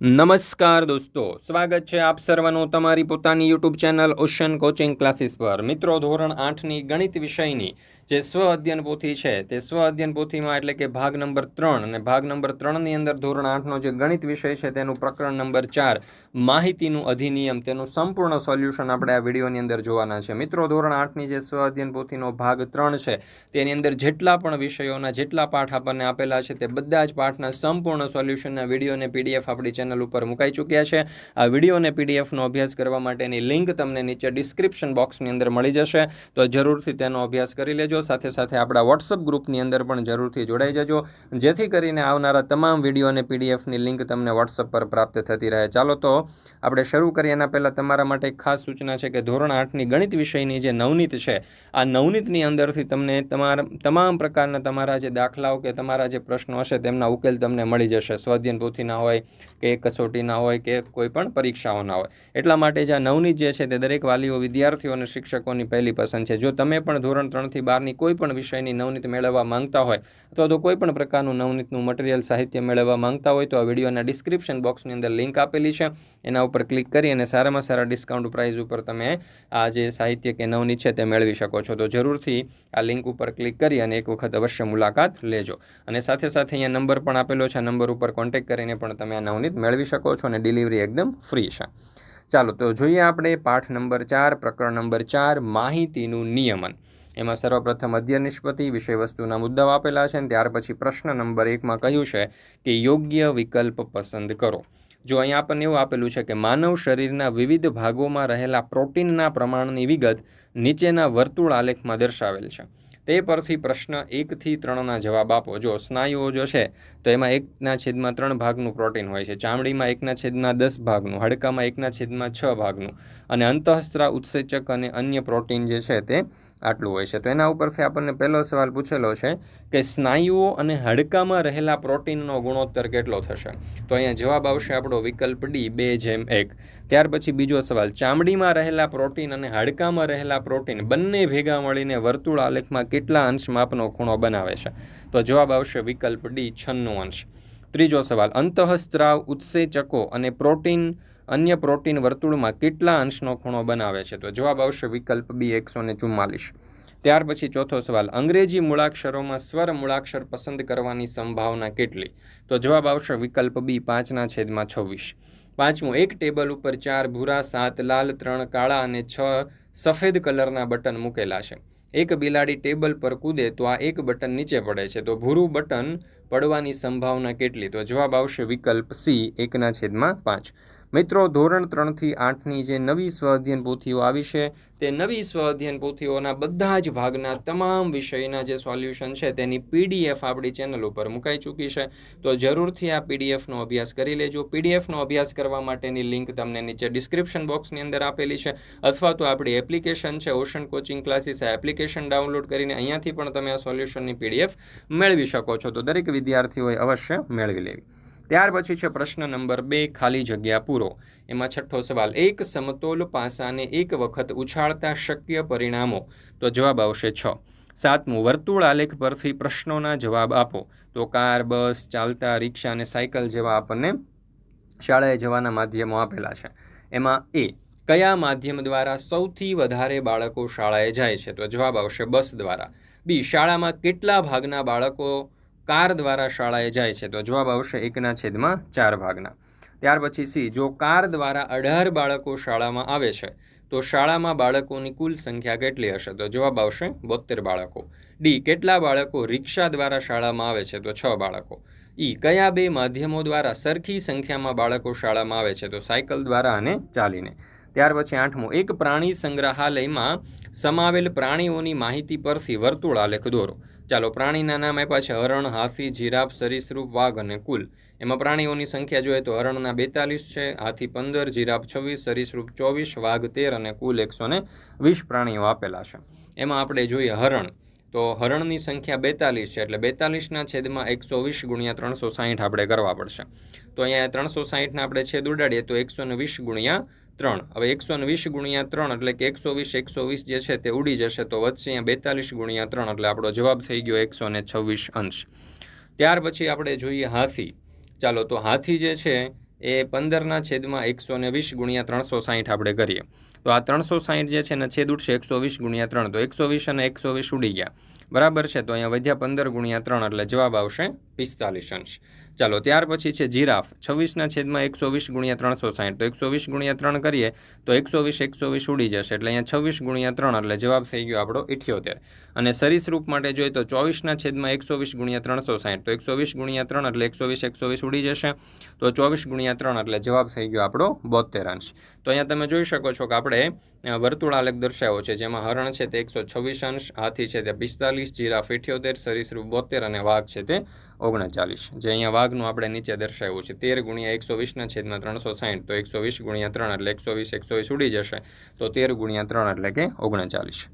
નમસ્કાર દોસ્તો, સ્વાગત છે આપ સર્વનું તમારી પોતાની YouTube channel Ocean Coaching Classes પર. મિત્રો, ધોરણ આઠની ગણિત વિષયની જે સ્વ અધ્યયન પોથી છે, તે સ્વ અધ્યયન પોથીમાં એટલે કે ભાગ નંબર ત્રણ અને ભાગ નંબર ત્રણની અંદર ધોરણ આઠનો જે ગણિત વિષય છે, તેનું પ્રકરણ નંબર ચાર માહિતીનું અધિનિયમ, તેનું સંપૂર્ણ સોલ્યુશન આપણે આ વિડીયોની અંદર જોવાના છે. મિત્રો, ધોરણ આઠની જે સ્વ અધ્યયન પોથીનો ભાગ ત્રણ છે, તેની અંદર જેટલા પણ વિષયોના જેટલા પાઠ આપણને આપેલા છે, તે બધા જ પાઠના સંપૂર્ણ સોલ્યુશનના વીડિયો અને પીડીએફ આપણી ચેનલ ઉપર મુકાઈ ચૂક્યા છે. આ વીડિયો અને પીડીએફનો અભ્યાસ કરવા માટેની લિંક તમને નીચે ડિસ્ક્રિપ્શન બોક્સની અંદર મળી જશે. તો જરૂરથી તેનો અભ્યાસ કરી લેજો. સાથે સાથે આપણા વોટ્સઅપ ગ્રુપની અંદર પણ જરૂરથી જોડાઈ જજો. જેથી કરીને આવનારા તમામ વીડિયો અને પીડીએફની લિંક તમને વોટ્સઅપ પર પ્રાપ્ત થતી રહે. ચાલો તો આપણે શરૂ કરીએ. એના પહેલાં તમારા માટે એક ખાસ સૂચના છે કે ધોરણ આઠની ગણિત વિષયની જે નવનીત છે, આ નવનીતની અંદરથી તમને તમારા, તમામ પ્રકારના તમારા જે દાખલાઓ કે તમારા જે પ્રશ્નો હશે તેમના ઉકેલ તમને મળી જશે. સ્વાધ્યન પોથીના હોય કે કસોટીના હોય કે કોઈ પણ પરીક્ષાઓના હોય. એટલા માટે જે આ નવનીત જે છે તે દરેક વાલીઓ, વિદ્યાર્થીઓ અને શિક્ષકોની પહેલી પસંદ છે. જો તમે પણ ધોરણ ત્રણથી બારની કોઈ પણ વિષયની નવનીત મેળવવા માંગતા હોય અથવા તો કોઈ પણ પ્રકારનું નવનીતનું મટીરિયલ સાહિત્ય મેળવવા માંગતા હોય, તો આ વિડીયોના ડિસ્ક્રિપ્શન બોક્સની અંદર લિંક આપેલી છે. એના ઉપર ક્લિક કરી અને સારામાં સારા ડિસ્કાઉન્ટ પ્રાઇઝ ઉપર તમે આ જે સાહિત્ય કે નવનીત છે તે મેળવી શકો છો. તો જરૂરથી આ લિંક ઉપર ક્લિક કરી અને એક વખત અવશ્ય મુલાકાત લેજો. અને સાથે સાથે અહીંયા નંબર પણ આપેલો છે. આ નંબર ઉપર કોન્ટેક્ટ કરીને પણ તમે આ નવનીત મેળવી શકો છો અને ડિલિવરી એકદમ ફ્રી છે. ચાલો, તો જોઈએ આપણે પાઠ નંબર ચાર, પ્રકરણ નંબર ચાર, માહિતીનું નિયમન. એમાં સર્વપ્રથમ અધ્યય નિષ્પતિ વિષય વસ્તુના મુદ્દાઓ આપેલા છે અને ત્યાર પછી પ્રશ્ન નંબર એકમાં કહ્યું છે કે યોગ્ય વિકલ્પ પસંદ કરો. જો અહીંયા આપણને એવું આપેલું છે કે માનવ શરીરના વિવિધ ભાગોમાં રહેલા પ્રોટીનના પ્રમાણની વિગત નીચેના વર્તુળ આલેખમાં દર્શાવેલ છે. તે પરથી પ્રશ્ન એકથી ત્રણના જવાબ આપો. જો સ્નાયુઓ જો છે તો એમાં એકના છેદમાં ત્રણ ભાગનું પ્રોટીન હોય છે. ચામડીમાં એકના છેદમાં દસ ભાગનું, હાડકામાં એકના છેદમાં છ ભાગનું અને અંતઃસ્ત્રા, ઉત્સેચક અને અન્ય પ્રોટીન જે છે તે આટલું હોય છે. તો એના ઉપરથી આપણને પહેલો સવાલ પૂછેલો છે કે સ્નાયુઓ અને હાડકામાં રહેલા પ્રોટીનનો ગુણોત્તર કેટલો થશે? તો અહીંયા જવાબ આવશે આપણો વિકલ્પ ડી, બે જેમ એક. ત્યાર પછી બીજો સવાલ, ચામડીમાં રહેલા પ્રોટીન અને હાડકામાં રહેલા પ્રોટીન બંને ભેગા મળીને વર્તુળ આલેખમાં કેટલા અંશ માપનો ખૂણો બનાવે છે? તો જવાબ આવશે વિકલ્પ ડી, છન્નું અંશ. ત્રીજો સવાલ, અંતઃસ્ત્રાવ ઉત્સેચકો અને પ્રોટીન, અન્ય પ્રોટીન વર્તુળમાં કેટલા અંશનો ખૂણો બનાવે છે? તો જવાબ આવશે વિકલ્પ બી, એકસો ને ચુમ્માલીસ. ત્યાર પછી ચોથો સવાલ, અંગ્રેજી મૂળાક્ષરોમાં સ્વર મૂળાક્ષર પસંદ કરવાની સંભાવના કેટલી? તો જવાબ આવશે વિકલ્પ બી, પાંચના છેદમાં છવ્વીસ. પાંચમું, એક ટેબલ ઉપર ચાર ભૂરા, સાત લાલ, ત્રણ કાળા અને છ સફેદ કલરના બટન મૂકેલા છે. એક બિલાડી ટેબલ પર કૂદે તો આ એક બટન નીચે પડે છે. તો ભૂરું બટન પડવાની સંભાવના કેટલી? તો જવાબ આવશે વિકલ્પ સી એકના છેદમાં પાંચ. મિત્રો, ધોરણ ત્રણથી આઠની જે નવી સ્વ અધ્યયન પોથીઓ આવી છે, તે નવી સ્વ અધ્યયન પોથીઓના બધા જ ભાગના તમામ વિષયના જે સોલ્યુશન છે, તેની પીડીએફ આપણી ચેનલ ઉપર મુકાઈ ચૂકી છે. તો જરૂરથી આ પીડીએફનો અભ્યાસ કરી લેજો. પીડીએફનો અભ્યાસ કરવા માટેની લિંક તમને નીચે ડિસ્ક્રિપ્શન બોક્સની અંદર આપેલી છે. અથવા તો આપણી એપ્લિકેશન છે ઓશન કોચિંગ ક્લાસીસ આ એપ્લિકેશન ડાઉનલોડ કરીને અહીંયાથી પણ તમે આ સોલ્યુશનની પીડીએફ મેળવી શકો છો. તો દરેક વિદ્યાર્થીઓએ અવશ્ય મેળવી લેવી. ત્યાર પછી છે પ્રશ્ન નંબર બે, ખાલી જગ્યા પૂરો. એમાં છઠ્ઠો સવાલ, એક સમતોલ પાસાને એક વખત ઉછાળતા શક્ય પરિણામો? તો જવાબ આવશે છ. સાતમું, વર્તુળ આલેખ પરથી પ્રશ્નોના જવાબ આપો. તો કાર, બસ, ચાલતા, રિક્ષા અને સાયકલ જેવા આપણને શાળાએ જવાના માધ્યમો આપેલા છે. એમાં એ, કયા માધ્યમ દ્વારા સૌથી વધારે બાળકો શાળાએ જાય છે? તો જવાબ આવશે બસ દ્વારા. બી, શાળામાં કેટલા ભાગના બાળકો કાર દ્વારા શાળાએ જાય છે. તો જવાબ આવશે એકના છેદમાં ચાર ભાગના. ત્યાર પછી સી, જો કાર દ્વારા અઢાર બાળકો શાળામાં આવે છે, તો શાળામાં બાળકોની કુલ સંખ્યા કેટલી હશે? તો જવાબ આવશે બોતેર બાળકો. ડી, કેટલા બાળકો રિક્ષા દ્વારા શાળામાં આવે છે? તો છ બાળકો. ઈ, કયા બે માધ્યમો દ્વારા સરખી સંખ્યામાં બાળકો શાળામાં આવે છે? તો સાયકલ દ્વારા અને ચાલીને. ત્યાર પછી આઠમું, એક પ્રાણી સંગ્રહાલયમાં સમાવેલ પ્રાણીઓની માહિતી પરથી વર્તુળ આલેખ દોરો. ચાલો, પ્રાણીના નામ આપ્યા છે હરણ, હાથી, જીરાફ, સરીસૃપ, વાઘ અને કુલ. એમાં પ્રાણીઓની સંખ્યા જોઈએ તો હરણના બેતાલીસ છે, હાથી પંદર, જીરાફ છવ્વીસ, સરીસૃપ ચોવીસ, વાઘ તેર અને કુલ એકસો વીસ પ્રાણીઓ આપેલા છે. એમાં આપણે જોઈએ હરણ. તો હરણની સંખ્યા બેતાલીસ છે, એટલે બેતાલીસના છેદમાં એકસો વીસ ગુણ્યા ત્રણસો સાહીઠ આપણે કરવા પડશે. તો અહીંયા ત્રણસો સાહીઠને આપણે છેદ ઉડાડીએ તો એકસો ને વીસ ગુણ્યા ત્રણ. હવે એકસો વીસ ગુણ્યા ત્રણ એટલે કે એકસો વીસ એકસો વીસ જે છે તે ઉડી જશે તો વધશે અહીંયા બેતાલીસ ગુણ્યા ત્રણ એટલે આપણો જવાબ થઈ ગયો એકસો ને છવ્વીસ અંશ. ત્યાર પછી આપણે જોઈએ હાથી. ચાલો તો હાથી જે છે એ પંદરના છેદમાં એકસો ને વીસ ગુણ્યા ત્રણસો સાહીઠ આપણે કરીએ. તો આ ત્રણસો સાહીઠ જે છે ને છેદ ઉઠશે એકસો વીસ ગુણ્યા ત્રણ. તો એકસો વીસ અને એકસો વીસ ઉડી ગયા. બરાબર છે? તો અહીંયા વધ્યા પંદર ગુણ્યા ત્રણ એટલે જવાબ આવશે પિસ્તાલીસ અંશ. ચાલો, ત્યાર પછી છે જીરાફ. છવ્વીસના છેદમાં એકસો વીસ ગુણ્યા ત્રણસો સાહીઠ. તો એકસો વીસ ગુણ્યા ત્રણ કરીએ, તો એકસો વીસ એકસો વીસ ઉડી જશે. એટલે અહીંયા છવ્વીસ ગુણ્યા ત્રણ એટલે જવાબ થઈ ગયો આપણો ઇઠ્યોતેર. અને સરીસરૂપ માટે જોઈએ તો ચોવીસના છેદમાં એકસો વીસ ગુણ્યા ત્રણસો સાહીઠ. તો એકસો વીસ ગુણ્યા ત્રણ એટલે એકસો વીસ એકસો વીસ ઉડી જશે. તો ચોવીસ ગુણ્યા ત્રણ એટલે જવાબ થઈ ગયો આપણો બોતેર અંશ. તો અહીંયા તમે જોઈ શકો છો કે આપણે વર્તુળાલેખ દર્શાવ્યો છે, જેમાં હરણ છે તે એકસો છવ્વીસ અંશ, હાથી છે તે પિસ્તાલીસ જીરાફ ઇઠ્યોતેર સરીસૃપ બોતેર અને વાઘ છે તે ઓગણચાલીસ. જે અહીંયા વાઘનું આપણે નીચે દર્શાવ્યું છે, તેર ગુણ્યા એકસો વીસના છેદમાં ત્રણસો સાહીઠ, તો એકસો વીસ ગુણ્યા ત્રણ એટલે એકસો વીસ એકસો વીસ ઉડી જશે, તો તેર ગુણ્યા ત્રણ એટલે કે ઓગણચાલીસ.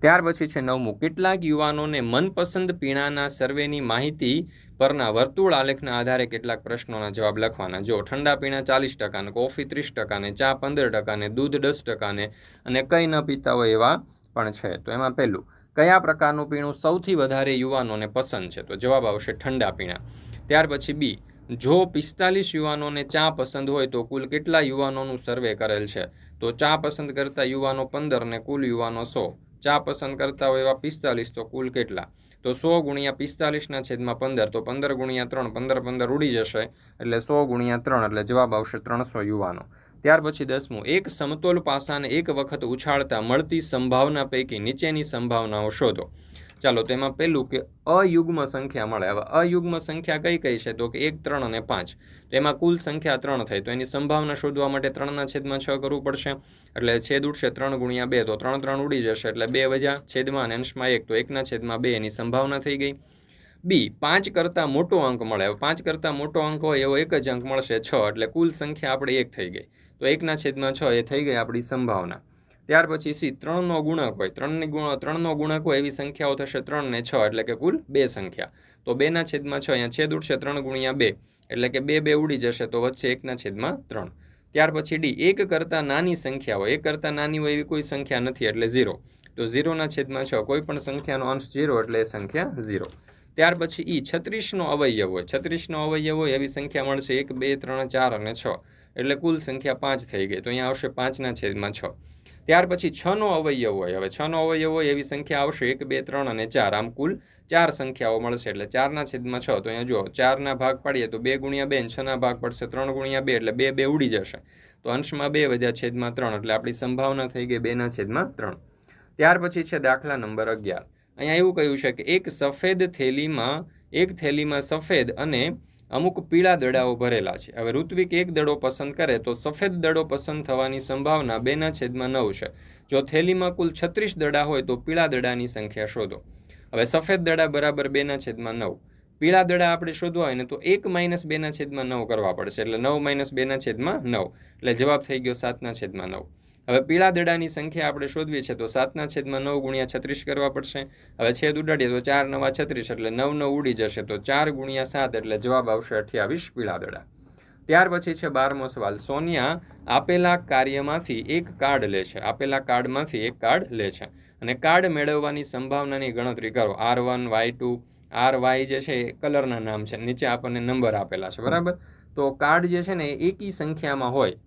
ત્યાર પછી છે નવમું. કેટલાક યુવાનોને મનપસંદ પીણાના સર્વેની માહિતી પરના વર્તુળ આલેખના આધારે કેટલાક પ્રશ્નોના જવાબ લખવાના. જો ઠંડા પીણા ચાલીસ ટકાને, કોફી ત્રીસ ટકાને, ચા પંદર ટકાને, દૂધ દસ ટકાને અને કંઈ ન પીતા હોય એવા પણ છે. તો એમાં પહેલું, કયા પ્રકારનું પીણું સૌથી વધારે યુવાનોને પસંદ છે? તો જવાબ આવશે ઠંડા પીણા. ત્યાર પછી બી, જો પિસ્તાલીસ યુવાનોને ચા પસંદ હોય તો કુલ કેટલા યુવાનોનું સર્વે કરેલ છે? તો ચા પસંદ કરતા યુવાનો પંદર ને કુલ યુવાનો સો. ચા પસંદ કરતા હોય એવા પિસ્તાલીસ, તો કુલ કેટલા? તો સો ગુણ્યા પિસ્તાલીસના છેદમાં પંદર, તો પંદર ગુણ્યા ત્રણ, પંદર પંદર ઉડી જશે, એટલે સો ગુણ્યા ત્રણ, એટલે જવાબ આવશે ત્રણસો યુવાનો. ત્યાર પછી દસમું, એક સમતોલ પાસાને એક વખત ઉછાળતા મળતી સંભાવના પૈકી નીચેની સંભાવનાઓ શોધો. ચાલો તેમાં પહેલું કે અયુગ્મ સંખ્યા મળે. હવે અયુગ્મ સંખ્યા કઈ કઈ છે? તો કે એક, ત્રણ અને પાંચ. તો એમાં કુલ સંખ્યા ત્રણ થઈ તો એની સંભાવના શોધવા માટે ત્રણના છેદમાં છ કરવું પડશે. એટલે છેદ ઉડશે ત્રણ ગુણ્યા બે. તો ત્રણ ત્રણ ઉડી જશે. એટલે બે વજ્યા છેદમાં અને અંશમાં એક. તો એકના છેદમાં બે એની સંભાવના થઈ ગઈ. બી, પાંચ કરતાં મોટો અંક મળે. પાંચ કરતાં મોટો અંક હોય એવો એક જ અંક મળશે છ. એટલે કુલ સંખ્યા આપણે એક થઈ ગઈ. તો એકના છેદમાં છ એ થઈ ગઈ આપણી સંભાવના. ત્યાર પછી સી, ત્રણનો ગુણક હોય. ત્રણની ગુણ, ત્રણનો ગુણક હોય એવી સંખ્યાઓ થશે ત્રણ ને છ, એટલે કે કુલ બે સંખ્યા. તો બેના છેદમાં છ, અહીંયા છેદ ઉડશે ત્રણ ગુણ્યા બે, એટલે કે બે બે ઉડી જશે, તો વચ્ચે એકના છેદમાં ત્રણ. ત્યાર પછી ડી, એક કરતાં નાની સંખ્યા હોય. એક કરતાં નાની હોય એવી કોઈ સંખ્યા નથી, એટલે ઝીરો. તો ઝીરોના છેદમાં છ, કોઈ પણ સંખ્યાનો અંશ ઝીરો, એટલે એ સંખ્યા ઝીરો. ત્યાર પછી ઈ, છત્રીસનો અવયવ હોય. છત્રીસનો અવયવ હોય, એવી સંખ્યા મળશે એક, બે, ત્રણ, ચાર અને છ. એટલે કુલ સંખ્યા પાંચ થઈ ગઈ. તો અહીંયા આવશે પાંચના છેદમાં છ. ત્યાર પછી છનો અવયવ હોય. હવે છનો અવયવ હોય એવી સંખ્યા આવશે એક, બે, ત્રણ અને ચાર. આમ કુલ ચાર સંખ્યાઓ મળશે. એટલે ચારના છેદમાં છ. તો અહીંયા જુઓ, ચારના ભાગ પાડીએ તો બે ગુણ્યા બે છના ભાગ પડશે ત્રણ ગુણ્યા બે એટલે બે બે ઉડી જશે. તો અંશમાં બે વધ્યા છેદમાં ત્રણ એટલે આપણી સંભાવના થઈ ગઈ બેના છેદમાં ત્રણ. ત્યાર પછી છે દાખલા નંબર અગિયાર. અહીંયા એવું કહ્યું છે કે એક સફેદ થેલીમાં, એક થેલીમાં સફેદ અને અમુક પીળા દડાઓ ભરેલા છે. હવે ઋત્વિક એક દડો પસંદ કરે તો સફેદ દડો પસંદ થવાની સંભાવના બેના છેદમાં નવ છે. જો થેલીમાં કુલ છત્રીસ દડા હોય તો પીળા દડાની સંખ્યા શોધો. હવે સફેદ દડા બરાબર બેના છેદમાં નવ. પીળા દડા આપણે શોધવા હોય ને તો એક માઇનસ બેના છેદમાં નવ કરવા પડશે. એટલે નવ માઇનસ બેના છેદમાં નવ. એટલે જવાબ થઈ ગયો સાતના છેદમાં નવ. હવે પીળા દડાની સંખ્યા આપણે શોધવી છે, તો સાતના છેદમાં નવ ગુણ્યા છત્રીસ કરવા પડશે. હવે છેદ ઉડાડીએ તો ચાર નવા છત્રીસ, એટલે નવ નવ ઉડી જશે, તો ચાર ગુણ્યા સાત, એટલે જવાબ આવશે અઠ્યાવીસ પીળા દડા. ત્યાર પછી છે બારમો સવાલ, સોનિયા આપેલા કાર્યમાંથી એક કાર્ડ લે છે, આપેલા કાર્ડમાંથી એક કાર્ડ લે છે. અને કાર્ડ મેળવવાની સંભાવનાની ગણતરી કરો, R one, Y two, R Y જે છે એ કલરના નામ છે, નીચે આપણને નંબર આપેલા છે, બરાબર? તો કાર્ડ જે છે ને એકી સંખ્યામાં હોય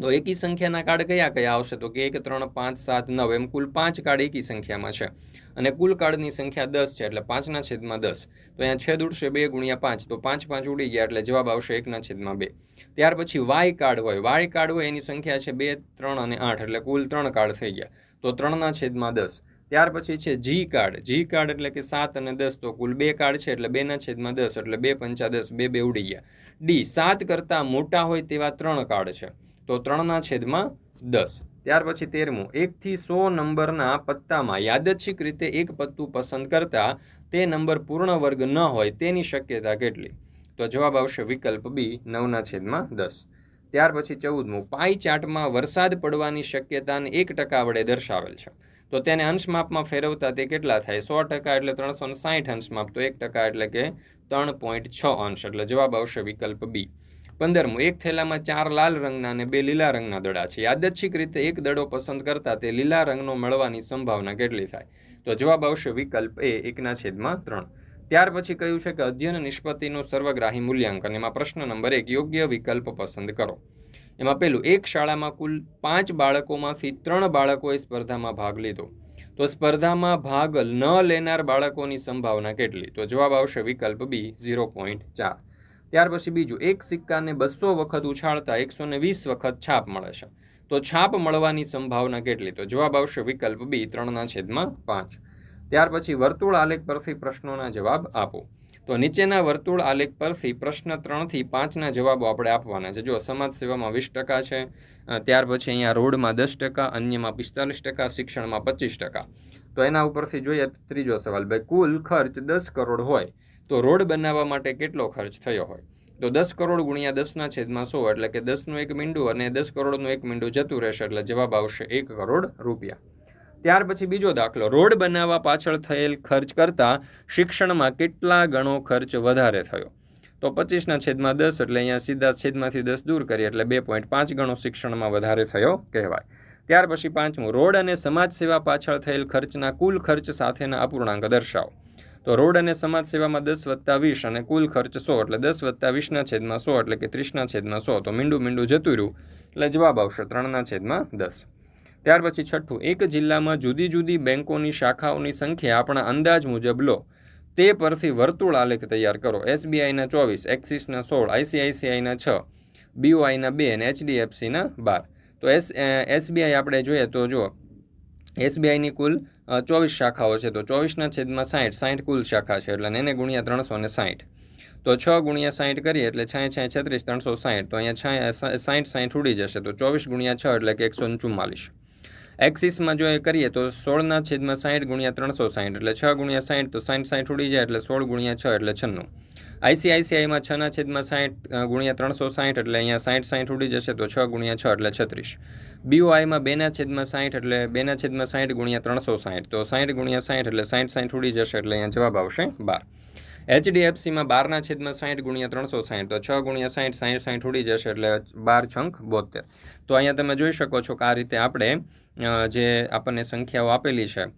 તો એકી સંખ્યાના કાર્ડ કયા કયા આવશે? તો કે એક, ત્રણ, પાંચ, સાત, નવ, એમ કુલ પાંચ કાર્ડ એકી સંખ્યામાં છે. અને કુલ કાર્ડની સંખ્યા દસ છે, એટલે પાંચના છેદમાં દસ. તો અહીંયા છેદ ઉડશે બે ગુણ્યા પાંચ. તો પાંચ પાંચ ઉડી ગયા, એટલે જવાબ આવશે એકના છેદમાં બે. ત્યાર પછી વાય કાર્ડ હોય. વાય કાર્ડ હોય, એની સંખ્યા છે બે, ત્રણ અને આઠ, એટલે કુલ ત્રણ કાર્ડ થઈ ગયા. તો ત્રણના છેદમાં દસ. ત્યાર પછી છે જી કાર્ડ. જી કાર્ડ એટલે કે સાત અને દસ, તો કુલ બે કાર્ડ છે, એટલે બેના છેદમાં દસ, એટલે બે પંચા દસ, બે બે ઉડી ગયા. ડી, સાત કરતાં મોટા હોય તેવા ત્રણ કાર્ડ છે. તો ત્રણના છેદમાં દસ. ત્યાર પછી તેરમું. એકથી સો નંબરના પત્તામાં યાદચ્છિક રીતે એક પત્તું પસંદ કરતા તે નંબર પૂર્ણ વર્ગ ન હોય તેની શક્યતા કેટલી? તો જવાબ આવશે વિકલ્પ બી, નવના છેદમાં દસ. ત્યાર પછી ચૌદમું. પાઈ ચાર્ટમાં વરસાદ પડવાની શક્યતાને એક ટકા વડે દર્શાવેલ છે. તો તેને અંશમાપમાં ફેરવતા તે કેટલા થાય? સો ટકા એટલે ત્રણસો સાહીઠ અંશમાપ. તો એક ટકા એટલે કે ત્રણ પોઈન્ટ છ અંશ. એટલે જવાબ આવશે વિકલ્પ બી. પંદરમું. એક થેલામાં ચાર લાલ રંગના અને બે લીલા રંગના દડા છે. યાદચ્છિક રીતે એક દડો પસંદ કરતા તે લીલા રંગનો મળવાની સંભાવના કેટલી થાય? તો જવાબ આવશે વિકલ્પ એ, એકના છેદમાં ત્રણ. ત્યાર પછી કહ્યું છે કે અધ્યયન નિષ્પત્તિનું સર્વગ્રાહી મૂલ્યાંકન. એમાં પ્રશ્ન નંબર એક, યોગ્ય વિકલ્પ પસંદ કરો. એમાં પેલું એક શાળામાં કુલ પાંચ બાળકોમાંથી ત્રણ બાળકોએ સ્પર્ધામાં ભાગ લીધો. તો સ્પર્ધામાં ભાગ ન લેનાર બાળકોની સંભાવના કેટલી? તો જવાબ આવશે વિકલ્પ બી, ઝીરો પોઈન્ટ ચાર. ત્યાર પછી બીજું, એક સિક્કાને બસો વખત ઉછાળતા એકસો ને વીસ વખત છાપ મળે છે. તો છાપ મળવાની સંભાવના કેટલી? તો જવાબ આવશે વિકલ્પ બી, ત્રણના છેદમાં પાંચ. ત્યાર પછી વર્તુળ આલેખ પરથી પ્રશ્નોના જવાબ આપો. તો નીચેના વર્તુળ આલેખ પરથી પ્રશ્ન ત્રણથી પાંચના જવાબો આપણે આપવાના છે. જો સમાજ સેવામાં વીસ ટકા છે ત્યાર પછી અહીંયા રોડમાં દસ ટકા, અન્યમાં પિસ્તાલીસ ટકા, શિક્ષણમાં પચીસ ટકા. તો એના ઉપરથી જોઈએ ત્રીજો સવાલ, ભાઈ કુલ ખર્ચ દસ કરોડ હોય તો રોડ બનાવવા માટે કેટલો ખર્ચ થયો હોય? તો દસ કરોડ ગુણ્યા દસના છેદમાં સો એટલે કે દસનું એક મીંડું અને દસ કરોડનું એક મીંડું જતું રહેશે એટલે જવાબ આવશે એક કરોડ રૂપિયા. ત્યાર પછી બીજો દાખલો. રોડ બનાવવા પાછળ થયેલ ખર્ચ કરતાં શિક્ષણમાં કેટલા ગણો ખર્ચ વધારે થયો? તો પચીસના છેદમાં દસ એટલે અહીંયા સીધા છેદમાંથી દસ દૂર કરીએ એટલે બે પોઈન્ટ પાંચ ગણો શિક્ષણમાં વધારે થયો કહેવાય. ત્યાર પછી પાંચમું. રોડ અને સમાજ સેવા પાછળ થયેલ ખર્ચના કુલ ખર્ચ સાથેના અપૂર્ણાંક દર્શાવો. તો રોડ અને સમાજ સેવામાં દસ વત્તા વીસ અને કુલ ખર્ચ સો, એટલે દસ વત્તા વીસના છેદમાં સો, એટલે કે ત્રીસના છેદમાં સો, તો મીંડું મીંડું જતું રહ્યું. એટલે જવાબ આવશે ત્રણના છેદમાં દસ. ત્યાર પછી છઠ્ઠું, એક જિલ્લામાં જુદી જુદી બેંકોની શાખાઓની સંખ્યા આપણા અંદાજ મુજબ લો. તે પરથી વર્તુળ આલેખ તૈયાર કરો. એસબીઆઈના ચોવીસ, એક્સિસના સોળ, આઈસીઆઈસીઆઈના છ, બીઓઆઈના બે અને એચડીએફસીના બાર. તો એસ એસબીઆઈ આપણે જોઈએ તો જો એસબીઆઈની કુલ ચોવીસ શાખાઓ છે. તો ચોવીસના છેદમાં સાઠ સાઠ કુલ શાખા છે. એટલે એને ગુણ્યા ત્રણસો ને સાઠ તો છ ગુણ્યા સાઠ કરીએ એટલે છાંય છાંય, છત્રીસ, ત્રણસો સાઠ તો અહીંયા છાંય સાઠ સાઠ ઉડી જશે. તો ચોવીસ ગુણ્યા છ એટલે કે એકસો ચુમ્માલીસ એક્સિસમાં જો એ કરીએ તો સોળના છેદમાં સાઠ ગુણ્યા ત્રણસો સાઠ એટલે છ ગુણ્યા સાઠ તો સાઠ સાઠ ઉડી જાય એટલે સોળ ગુણ્યા છ એટલે છન્નું. આઈસીઆઈસીઆઈમાં છના છેદમાં સાઠ ગુણ્યા ત્રણસો સાઠ એટલે અહીંયા સાઠ સાહીઠ ઉડી જશે તો છ ગુણ્યા છ એટલે છત્રીસ. બીઓઆઈમાં બેના છેદમાં સાઠ એટલે બેના છેદમાં સાઠ ગુણ્યા ત્રણસો સાઠ તો સાઠ ગુણ્યા સાઠ એટલે સાઠ સાહીઠ ઉડી જશે એટલે અહીંયા જવાબ આવશે બાર. એચડીએફસીમાં બારના છેદમાં સાઠ ગુણ્યા ત્રણસો સાઠ તો છ ગુણ્યા સાઠ સાઠ સાઠ ઉડી જશે એટલે બાર છંક બોતેર તો અહીંયા તમે જોઈ શકો છો કે આ રીતે આપણે જે આપણને સંખ્યાઓ આપેલી છે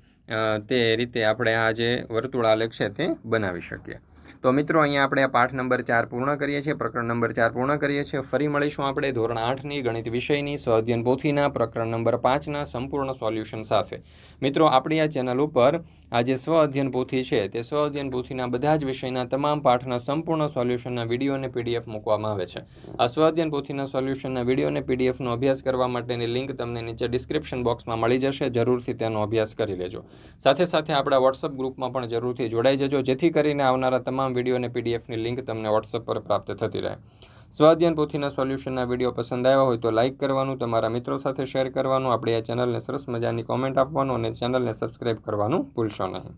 તે રીતે આપણે આ જે વર્તુળ આલેખ છે તે બનાવી શકીએ. તો મિત્રો, અહીંયા આપણે આ પાઠ નંબર ચાર પૂર્ણ કરીએ છીએ. પ્રકરણ નંબર ચાર પૂર્ણ કરીએ છીએ. ફરી મળીશું આપણે ધોરણ આઠની ગણિત વિષયની સ્વાધ્યન પોથીના પ્રકરણ નંબર પાંચના સંપૂર્ણ સોલ્યુશન સાથે. મિત્રો, આપણી આ ચેનલ ઉપર આ જે સ્વ અધ્યયન પોથી છે, તે સ્વ અધ્યયન પોથીના બધા જ વિષયના તમામ પાઠના સંપૂર્ણ સોલ્યુશનના વીડિયો અને પીડીએફ મૂકવામાં આવે છે. આ સ્વઅધ્યયન પોથીના સોલ્યુશનના વીડિયો અને પીડીએફનો અભ્યાસ કરવા માટેની લિંક તમને નીચે ડિસ્ક્રિપ્શન બોક્સમાં મળી જશે. જરૂરથી તેનો અભ્યાસ કરી લેજો. સાથે સાથે આપણા વોટ્સઅપ ગ્રુપમાં પણ જરૂરથી જોડાઈ જજો. જેથી કરીને આવનારા તમામ વીડિયો અને પીડીએફની લિંક તમને વોટ્સઅપ પર પ્રાપ્ત થતી રહે. સ્વાધ્યાન પોથીના સોલ્યુશનના વીડિયો પસંદ આવ્યા હોય તો લાઇક કરવાનું, તમારા મિત્રો સાથે શેર કરવાનું, આપણી આ ચેનલને સરસ મજાની કોમેન્ટ આપવાનું અને ચેનલને સબસ્ક્રાઇબ કરવાનું ભૂલશો નહીં.